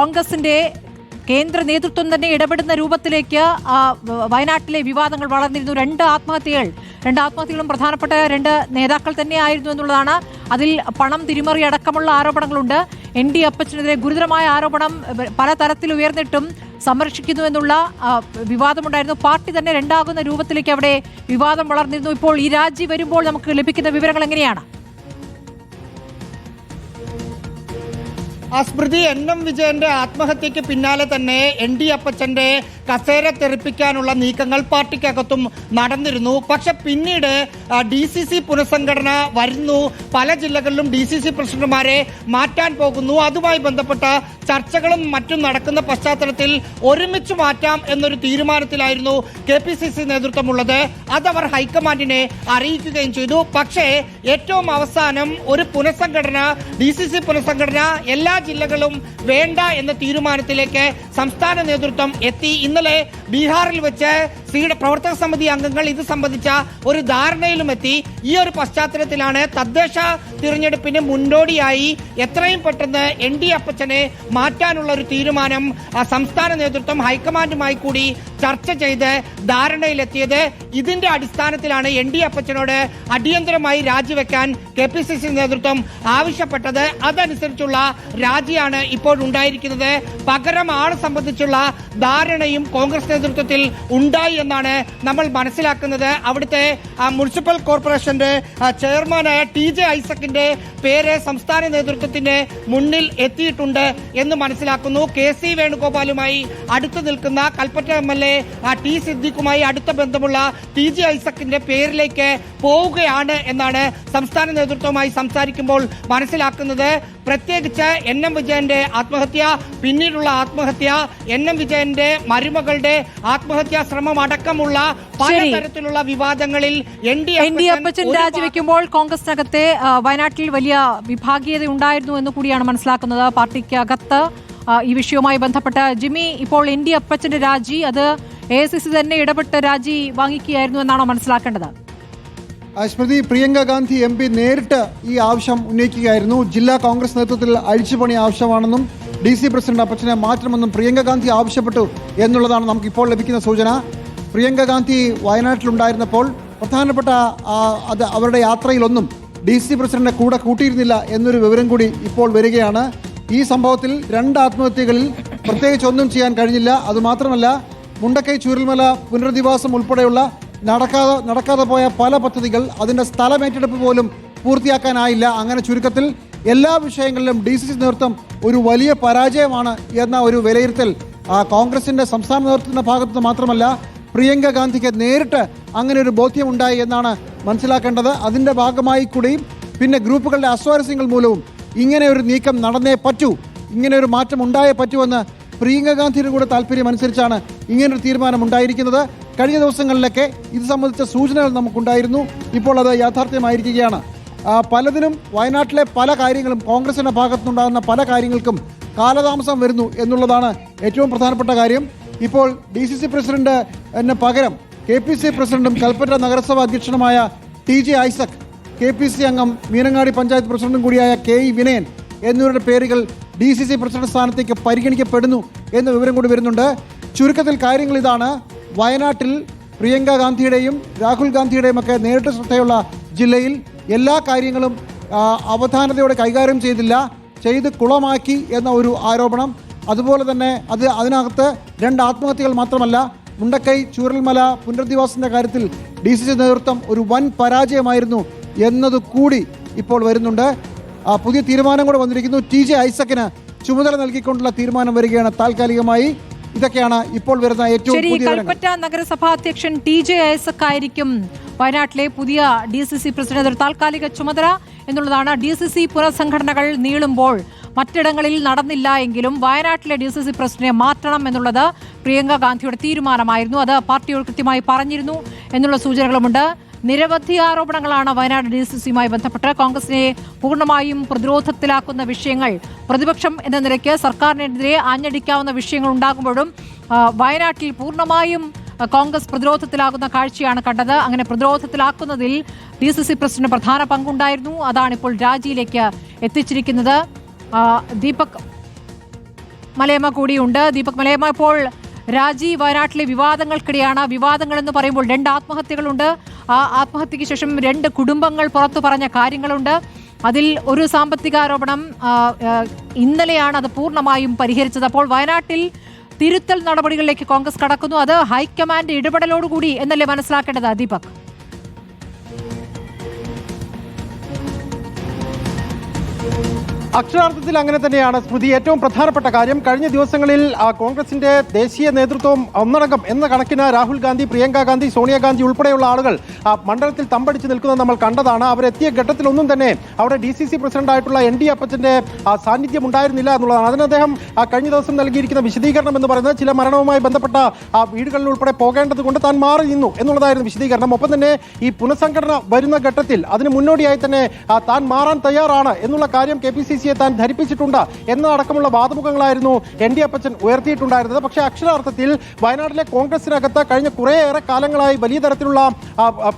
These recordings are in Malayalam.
കോൺഗ്രസിന്റെ കേന്ദ്ര നേതൃത്വം തന്നെ ഇടപെടുന്ന രൂപത്തിലേക്ക് വയനാട്ടിലെ വിവാദങ്ങൾ വളർന്നിരുന്നു. രണ്ട് ആത്മഹത്യകൾ രണ്ട് ആത്മഹത്യകളും പ്രധാനപ്പെട്ട രണ്ട് നേതാക്കൾ തന്നെയായിരുന്നു എന്നുള്ളതാണ്. അതിൽ പണം തിരിമറി അടക്കമുള്ള ആരോപണങ്ങളുണ്ട്. എൻ ഡി അപ്പച്ചനെതിരെ ഗുരുതരമായ ആരോപണം പലതരത്തിൽ ഉയർന്നിട്ടും സംരക്ഷിക്കുന്നു എന്നുള്ള വിവാദമുണ്ടായിരുന്നു. പാർട്ടി തന്നെ രണ്ടാകുന്ന രൂപത്തിലേക്ക് അവിടെ വിവാദം വളർന്നിരുന്നു. ഇപ്പോൾ ഈ രാജി വരുമ്പോൾ നമുക്ക് ലഭിക്കുന്ന വിവരങ്ങൾ എങ്ങനെയാണ്? ആ സ്മൃതി എൻ എം വിജയന്റെ ആത്മഹത്യക്ക് പിന്നാലെ തന്നെ എൻ ഡി അപ്പച്ചന്റെ കസേര തെറിപ്പിക്കാനുള്ള നീക്കങ്ങൾ പാർട്ടിക്കകത്തും നടന്നിരുന്നു. പക്ഷെ പിന്നീട് ഡി സി സി പുനഃസംഘടന വരുന്നു. പല ജില്ലകളിലും ഡി സി സി പ്രസിഡന്റുമാരെ മാറ്റാൻ പോകുന്നു. അതുമായി ബന്ധപ്പെട്ട ചർച്ചകളും മറ്റും നടക്കുന്ന പശ്ചാത്തലത്തിൽ ഒരുമിച്ച് മാറ്റാം എന്നൊരു തീരുമാനത്തിലായിരുന്നു കെ പി സി സി നേതൃത്വമുള്ളത്. അതവർ ഹൈക്കമാൻഡിനെ അറിയിക്കുകയും ചെയ്തു. പക്ഷേ ഏറ്റവും അവസാനം ഒരു പുനഃസംഘടന ഡി സി സി പുനഃസംഘടന എല്ലാ ജില്ലകളും വേണ്ട എന്ന തീരുമാനത്തിലേക്ക് സംസ്ഥാന നേതൃത്വം എത്തി. ഇന്നലെ ബീഹാറിൽ വെച്ച് സിയുടെ പ്രവർത്തക സമിതി അംഗങ്ങൾ ഇത് സംബന്ധിച്ച ഒരു ധാരണയിലും എത്തി. ഈ ഒരു പശ്ചാത്തലത്തിലാണ് തദ്ദേശ തിരഞ്ഞെടുപ്പിന് മുന്നോടിയായി എത്രയും പെട്ടെന്ന് എൻ ഡി അപ്പച്ചനെ മാറ്റാനുള്ള ഒരു തീരുമാനം സംസ്ഥാന നേതൃത്വം ഹൈക്കമാൻഡുമായി കൂടി ചർച്ച ചെയ്ത് ധാരണയിലെത്തിയത്. ഇതിന്റെ അടിസ്ഥാനത്തിലാണ് എൻ ഡി അപ്പച്ചനോട് അടിയന്തരമായി രാജിവെക്കാൻ കെ പി സി സി നേതൃത്വം ആവശ്യപ്പെട്ടത്. അതനുസരിച്ചുള്ള രാജിയാണ് ഇപ്പോഴുണ്ടായിരിക്കുന്നത്. പകരം ആളെ സംബന്ധിച്ചുള്ള ധാരണയും കോൺഗ്രസ് നേതൃത്വത്തിൽ ഉണ്ടായി എന്നാണ് നമ്മൾ മനസ്സിലാക്കുന്നത്. അവിടുത്തെ മുനിസിപ്പൽ കോർപ്പറേഷന്റെ ചെയർമാനായ ടി ജെ ഐസക്കിന്റെ പേര് സംസ്ഥാന നേതൃത്വത്തിന്റെ മുന്നിൽ എത്തിയിട്ടുണ്ട് എന്ന് മനസ്സിലാക്കുന്നു. കെ സി വേണുഗോപാലുമായി അടുത്ത് നിൽക്കുന്ന Kalpetta M L A T സിദ്ദിഖുമായി അടുത്ത ബന്ധമുള്ള ടി ജെ ഐസക്കിന്റെ പേരിലേക്ക് പോവുകയാണ് എന്നാണ് സംസ്ഥാന നേതൃത്വവുമായി സംസാരിക്കുമ്പോൾ മനസ്സിലാക്കുന്നത്. പ്രത്യേകിച്ച് എൻ എം വിജയന്റെ ആത്മഹത്യ പിന്നീടുള്ള ആത്മഹത്യ എൻ എം വിജയന്റെ മരുമകളുടെ ആത്മഹത്യാ ശ്രമം അടക്കമുള്ള പലതരത്തിലുള്ള വിവാദങ്ങളിൽ N D N D Appachan രാജിവെക്കുമ്പോൾ കോൺഗ്രസിനകത്തെ വയനാട്ടിൽ വലിയ വിഭാഗീയത ഉണ്ടായിരുന്നു എന്ന് കൂടിയാണ് മനസ്സിലാക്കുന്നത് പാർട്ടിക്കകത്ത്. അകത്ത് ഈ വിഷയവുമായി ബന്ധപ്പെട്ട ജിമ്മി ഇപ്പോൾ എൻ ഡി അപ്പച്ചന്റെ രാജി അത് എ സി സി തന്നെ ഇടപെട്ട് രാജി വാങ്ങിക്കുകയായിരുന്നു എന്നാണോ മനസ്സിലാക്കേണ്ടത്? സ്മൃതി പ്രിയങ്ക ഗാന്ധി എം പി നേരിട്ട് ഈ ആവശ്യം ഉന്നയിക്കുകയായിരുന്നു. ജില്ലാ കോൺഗ്രസ് നേതൃത്വത്തിൽ അഴിച്ചുപണി ആവശ്യമാണെന്നും ഡി സി പ്രസിഡന്റ് അപ്പച്ചനെ മാറ്റണമെന്നും പ്രിയങ്ക ഗാന്ധി ആവശ്യപ്പെട്ടു എന്നുള്ളതാണ് നമുക്ക് ഇപ്പോൾ ലഭിക്കുന്ന സൂചന. പ്രിയങ്ക ഗാന്ധി വയനാട്ടിലുണ്ടായിരുന്നപ്പോൾ പ്രധാനപ്പെട്ട അത് അവരുടെ യാത്രയിലൊന്നും ഡി സി പ്രസിഡന്റിനെ കൂടെ കൂട്ടിയിരുന്നില്ല എന്നൊരു വിവരം കൂടി ഇപ്പോൾ വരികയാണ്. ഈ സംഭവത്തിൽ രണ്ട് ആത്മഹത്യകളിൽ പ്രത്യേകിച്ച് ഒന്നും ചെയ്യാൻ കഴിഞ്ഞില്ല. അതുമാത്രമല്ല മുണ്ടക്കൈ ചൂരൽമല പുനരധിവാസം ഉൾപ്പെടെയുള്ള നടക്കാതെ നടക്കാതെ പോയ പല പദ്ധതികൾ അതിന്റെ സ്ഥലമേറ്റെടുപ്പ് പോലും പൂർത്തിയാക്കാനായില്ല. അങ്ങനെ ചുരുക്കത്തിൽ എല്ലാ വിഷയങ്ങളിലും ഡി സി സി നേതൃത്വം ഒരു വലിയ പരാജയമാണ് എന്ന ഒരു വിലയിരുത്തൽ ആ, കോൺഗ്രസിന്റെ സംസ്ഥാന നേതൃത്വത്തിന്റെ ഭാഗത്തുനിന്ന് മാത്രമല്ല പ്രിയങ്ക ഗാന്ധിക്ക് നേരിട്ട് അങ്ങനെ ഒരു ബോധ്യം ഉണ്ടായി എന്നാണ് മനസ്സിലാക്കേണ്ടത്. അതിന്റെ ഭാഗമായി കൂടിയും പിന്നെ ഗ്രൂപ്പുകളുടെ അസ്വാരസ്യങ്ങൾ മൂലവും ഇങ്ങനെ ഒരു നീക്കം നടന്നേ പറ്റൂ ഇങ്ങനെ ഒരു മാറ്റം ഉണ്ടായേ പറ്റൂ എന്ന് പ്രിയങ്ക ഗാന്ധിയുടെ കൂടെ താല്പര്യം അനുസരിച്ചാണ് ഇങ്ങനൊരു തീരുമാനം ഉണ്ടായിരിക്കുന്നത്. കഴിഞ്ഞ ദിവസങ്ങളിലൊക്കെ ഇത് സംബന്ധിച്ച സൂചനകൾ നമുക്കുണ്ടായിരുന്നു. ഇപ്പോൾ അത് യാഥാർത്ഥ്യമായിരിക്കുകയാണ്. പലതിനും വയനാട്ടിലെ പല കാര്യങ്ങളും കോൺഗ്രസിന്റെ ഭാഗത്തുനിന്നുണ്ടാകുന്ന പല കാര്യങ്ങൾക്കും കാലതാമസം വരുന്നു എന്നുള്ളതാണ് ഏറ്റവും പ്രധാനപ്പെട്ട കാര്യം. ഇപ്പോൾ ഡി സി സി പ്രസിഡന്റ് എന്നെ പകരം കെ പി സി പ്രസിഡന്റും കൽപ്പറ്റ നഗരസഭാ അധ്യക്ഷനുമായ T J Isaac K P C അംഗം മീനങ്ങാടി പഞ്ചായത്ത് പ്രസിഡന്റും കൂടിയായ കെ ഇ വിനയൻ എന്നിവരുടെ പേരുകൾ ഡി സി സി പ്രസിഡന്റ് സ്ഥാനത്തേക്ക് പരിഗണിക്കപ്പെടുന്നു എന്ന വിവരം കൂടി വരുന്നുണ്ട്. ചുരുക്കത്തിൽ കാര്യങ്ങൾ ഇതാണ്. വയനാട്ടിൽ പ്രിയങ്ക ഗാന്ധിയുടെയും രാഹുൽ ഗാന്ധിയുടെയും ഒക്കെ നേരിട്ട് ശ്രദ്ധയുള്ള ജില്ലയിൽ എല്ലാ കാര്യങ്ങളും അവധാനതയോടെ കൈകാര്യം ചെയ്തില്ല. ചെയ്ത് കുളമാക്കി എന്ന ഒരു ആരോപണം. അതുപോലെ തന്നെ അത് അതിനകത്ത് രണ്ട് ആത്മഹത്യകൾ മാത്രമല്ല മുണ്ടക്കൈ ചൂരൽമല പുനരധിവാസത്തിന്റെ കാര്യത്തിൽ ഡി സി സി നേതൃത്വം ഒരു വൻ പരാജയമായിരുന്നു എന്നത് കൂടി ഇപ്പോൾ വരുന്നുണ്ട്. പുതിയ തീരുമാനം കൂടെ വന്നിരിക്കുന്നു. ടി ജെ ഐസക്കിന് ചുമതല നൽകിക്കൊണ്ടുള്ള തീരുമാനം വരികയാണ് താൽക്കാലികമായി. ഇതൊക്കെയാണ് ഇപ്പോൾ വരുന്ന ഏറ്റവും ശരി കൽപ്പറ്റ നഗരസഭാ അധ്യക്ഷൻ ടി ജെ ഐസക് ആയിരിക്കും വയനാട്ടിലെ പുതിയ ഡി സി സി പ്രസിഡന്റ് ഒരു താൽക്കാലിക ചുമതല എന്നുള്ളതാണ് ഡി സി സി പുനഃസംഘടനകൾ നീളുമ്പോൾ മറ്റിടങ്ങളിൽ നടന്നില്ല എങ്കിലും വയനാട്ടിലെ ഡി സി സി പ്രസിഡന്റിനെ മാറ്റണം എന്നുള്ളത് പ്രിയങ്ക ഗാന്ധിയുടെ തീരുമാനമായിരുന്നു. അത് പാർട്ടിയോട് കൃത്യമായി പറഞ്ഞിരുന്നു എന്നുള്ള സൂചനകളുമുണ്ട്. നിരവധി ആരോപണങ്ങളാണ് വയനാട് ഡി സി സിയുമായി ബന്ധപ്പെട്ട് കോൺഗ്രസിനെ പൂർണമായും പ്രതിരോധത്തിലാക്കുന്ന വിഷയങ്ങൾ പ്രതിപക്ഷം എന്ന നിലയ്ക്ക് സർക്കാരിനെതിരെ ആഞ്ഞടിക്കാവുന്ന വിഷയങ്ങൾ ഉണ്ടാകുമ്പോഴും വയനാട്ടിൽ പൂർണമായും കോൺഗ്രസ് പ്രതിരോധത്തിലാകുന്ന കാഴ്ചയാണ് കണ്ടത്. അങ്ങനെ പ്രതിരോധത്തിലാക്കുന്നതിൽ ഡി സി സി പ്രസിഡന്റ് പ്രധാന പങ്കുണ്ടായിരുന്നു. അതാണ് ഇപ്പോൾ രാജിയിലേക്ക് എത്തിച്ചിരിക്കുന്നത്. ദീപക് മലയമ്മ കൂടിയുണ്ട്. ദീപക് മലയമ്മ ഇപ്പോൾ രാജി വയനാട്ടിലെ വിവാദങ്ങൾക്കിടെയാണ് വിവാദങ്ങൾ എന്ന് പറയുമ്പോൾ രണ്ട് ആത്മഹത്യകളുണ്ട്. ആ ആത്മഹത്യയ്ക്ക് ശേഷം രണ്ട് കുടുംബങ്ങൾ പുറത്തു പറഞ്ഞ കാര്യങ്ങളുണ്ട്. അതിൽ ഒരു സാമ്പത്തിക ആരോപണം ഇന്നലെയാണ് അത് പൂർണമായും പരിഹരിച്ചത്. അപ്പോൾ വയനാട്ടിൽ തിരുത്തൽ നടപടികളിലേക്ക് കോൺഗ്രസ് കടക്കുന്നു. അത് ഹൈക്കമാൻഡ് ഇടപെടലോടുകൂടി എന്നല്ലേ മനസ്സിലാക്കേണ്ടത് ദീപക്? അക്ഷരാർത്ഥത്തിൽ അങ്ങനെ തന്നെയാണ് സ്മൃതി ഏറ്റവും പ്രധാനപ്പെട്ട കാര്യം. കഴിഞ്ഞ ദിവസങ്ങളിൽ കോൺഗ്രസിന്റെ ദേശീയ നേതൃത്വം ഒന്നടങ്കം എന്ന കണക്കിന് രാഹുൽ ഗാന്ധി പ്രിയങ്ക ഗാന്ധി സോണിയാഗാന്ധി ഉൾപ്പെടെയുള്ള ആളുകൾ മണ്ഡലത്തിൽ തമ്പടിച്ച് നിൽക്കുന്നത് നമ്മൾ കണ്ടതാണ്. അവരെത്തിയ ഘട്ടത്തിലൊന്നും തന്നെ അവിടെ ഡി സി സി പ്രസിഡന്റായിട്ടുള്ള എൻ ഡി അപ്പച്ചന്റെ സാന്നിധ്യം ഉണ്ടായിരുന്നില്ല എന്നുള്ളതാണ്. അതിന് അദ്ദേഹം കഴിഞ്ഞ ദിവസം നൽകിയിരിക്കുന്ന വിശദീകരണം എന്ന് പറയുന്നത് ചില മരണവുമായി ബന്ധപ്പെട്ട വീടുകളിൽ ഉൾപ്പെടെ പോകേണ്ടത് കൊണ്ട് താൻ മാറി നിന്നു എന്നുള്ളതായിരുന്നു വിശദീകരണം. ഒപ്പം തന്നെ ഈ പുനഃസംഘടന വരുന്ന ഘട്ടത്തിൽ അതിന് മുന്നോടിയായി തന്നെ താൻ മാറാൻ തയ്യാറാണ് എന്നുള്ള കാര്യം കെ പി സി സിയെ താൻ ധരിപ്പിച്ചിട്ടുണ്ട് എന്നതടക്കമുള്ള വാദമുഖങ്ങളായിരുന്നു എൻ ഡി അപ്പച്ചൻ ഉയർത്തിയിട്ടുണ്ടായിരുന്നത്. പക്ഷേ അക്ഷരാർത്ഥത്തിൽ വയനാട്ടിലെ കോൺഗ്രസിനകത്ത് കഴിഞ്ഞ കുറേയേറെ കാലങ്ങളായി വലിയ തരത്തിലുള്ള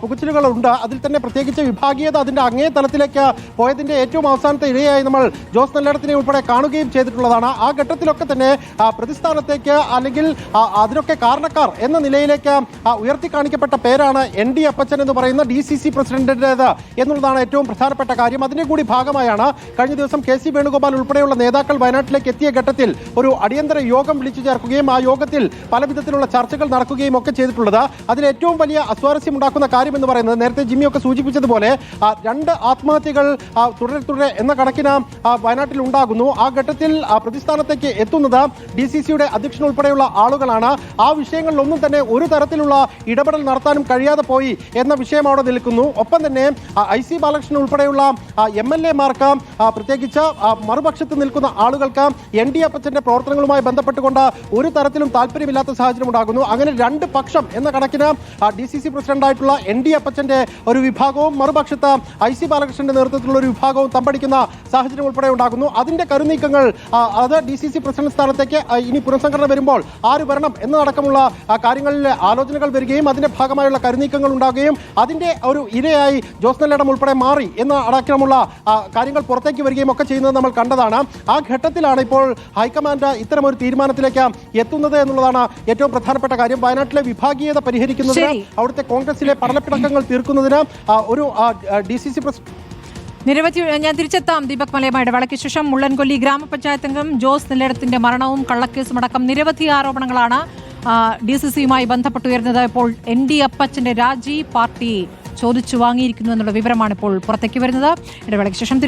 പുകച്ചിലുകളുണ്ട്. അതിൽ തന്നെ പ്രത്യേകിച്ച് വിഭാഗീയത അതിന്റെ അങ്ങേ തലത്തിലേക്ക് പോയതിന്റെ ഏറ്റവും അവസാനത്തെ ഇഴയായി നമ്മൾ ജോസ് നെല്ലടത്തിനെ ഉൾപ്പെടെ കാണുകയും ചെയ്തിട്ടുള്ളതാണ്. ആ ഘട്ടത്തിലൊക്കെ തന്നെ പ്രതിസ്ഥാനത്തേക്ക് അല്ലെങ്കിൽ അതിനൊക്കെ കാരണക്കാർ എന്ന നിലയിലേക്ക് ഉയർത്തി കാണിക്കപ്പെട്ട പേരാണ് എൻ ഡി അപ്പച്ചൻ എന്ന് പറയുന്ന ഡി സി സി പ്രസിഡന്റിന്റെത് എന്നുള്ളതാണ് ഏറ്റവും പ്രധാനപ്പെട്ട കാര്യം. അതിന്റെ കൂടി ഭാഗമായാണ് കഴിഞ്ഞ ദിവസം കെ സി വേണുഗോപാൽ ഉൾപ്പെടെയുള്ള നേതാക്കൾ വയനാട്ടിലേക്ക് എത്തിയ ഘട്ടത്തിൽ ഒരു അടിയന്തര യോഗം വിളിച്ചു ചേർക്കുകയും ആ യോഗത്തിൽ പല വിധത്തിലുള്ള ചർച്ചകൾ നടക്കുകയും ഒക്കെ ചെയ്തിട്ടുള്ളത്. അതിൽ ഏറ്റവും വലിയ അസ്വാരസ്യം ഉണ്ടാക്കുന്ന കാര്യം എന്ന് പറയുന്നത് നേരത്തെ ജിമ്മിയൊക്കെ സൂചിപ്പിച്ചതുപോലെ രണ്ട് ആത്മഹത്യകൾ തുടരെ തുടരെ എന്ന കണക്കിന് വയനാട്ടിൽ ഉണ്ടാകുന്നു. ആ ഘട്ടത്തിൽ പ്രതിസ്ഥാനത്തേക്ക് എത്തുന്നത് ഡി സി സിയുടെ അധ്യക്ഷൻ ഉൾപ്പെടെയുള്ള ആളുകളാണ്. ആ വിഷയങ്ങളിലൊന്നും തന്നെ ഒരു തരത്തിലുള്ള ഇടപെടൽ നടത്താനും കഴിയാതെ പോയി എന്ന വിഷയം അവിടെ നിൽക്കുന്നു. ഒപ്പം തന്നെ ഐ സി ബാലകൃഷ്ണൻ ഉൾപ്പെടെയുള്ള എം എൽ എമാർക്ക് പ്രത്യേകിച്ച് മറുപക്ഷത്ത് നിൽക്കുന്ന ആളുകൾക്ക് എൻ ഡി എഫ് അപ്പച്ചന്റെ പ്രവർത്തനങ്ങളുമായി ബന്ധപ്പെട്ടുകൊണ്ട് ഒരു തരത്തിലും താല്പര്യമില്ലാത്ത സാഹചര്യം ഉണ്ടാകുന്നു. അങ്ങനെ രണ്ട് പക്ഷം എന്ന കണക്കിന് ഡി സി സി പ്രസിഡന്റായിട്ടുള്ള എൻ ഡി എഫ് അപ്പച്ചന്റെ ഒരു വിഭാഗവും മറുപക്ഷത്ത് ഐ സി ബാലകൃഷ്ണന്റെ നേതൃത്വത്തിലുള്ള ഒരു വിഭാഗവും തമ്പടിക്കുന്ന സാഹചര്യം ഉൾപ്പെടെ ഉണ്ടാകുന്നു. അതിന്റെ കരുനീക്കങ്ങൾ അത് ഡി സി സി പ്രസിഡന്റ് സ്ഥാനത്തേക്ക് ഇനി പുനഃസംഘടന വരുമ്പോൾ ആര് വരണം എന്നതടക്കമുള്ള കാര്യങ്ങളിൽ ആലോചനകൾ വരികയും അതിന്റെ ഭാഗമായുള്ള കരുനീക്കങ്ങൾ ഉണ്ടാകുകയും അതിന്റെ ഒരു ഇരയായി ജോസ് നെല്ലടം ഉൾപ്പെടെ മാറി എന്ന അടക്കമുള്ള കാര്യങ്ങൾ പുറത്തേക്ക് വരികയും ഒക്കെ ചെയ്യുന്നത് നമ്മൾ കണ്ടതാണ്. ആ ഘട്ടത്തിലാണ് ഇപ്പോൾ ഹൈക്കമാൻഡ് ഇത്തരം ഒരു തീരുമാനത്തിലേക്ക് എത്തുന്നത് എന്നുള്ളതാണ് ഏറ്റവും പ്രധാനപ്പെട്ട കാര്യം. വയനാട്ടിലെ വിഭാഗീയത പരിഹരിക്കുന്നതിന് അവിടുത്തെ കോൺഗ്രസിലെ പഠനപ്പിടക്കങ്ങൾ തീർക്കുന്നതിന് ഒരു ഡി സി സി പ്രസ് നിരവധി ഞാൻ തിരിച്ചെത്താം. ദീപക് മലയമ്മയുടെ വളയ്ക്ക് ശേഷം മുള്ളൻകൊല്ലി ഗ്രാമപഞ്ചായത്ത് അംഗം ജോസ് നെല്ലടത്തിന്റെ മരണവും കള്ളക്കേസും അടക്കം നിരവധി ആരോപണങ്ങളാണ് ഡി സി സിയുമായി ബന്ധപ്പെട്ടുയരുന്നത്. ഇപ്പോൾ എൻ ഡി അപ്പച്ചന്റെ രാജി പാർട്ടി ചോദിച്ചു വാങ്ങിയിരിക്കുന്നു എന്നുള്ള വിവരമാണ് ഇപ്പോൾ പുറത്തേക്ക് വരുന്നത്. ഇടവേളയ്ക്ക് ശേഷം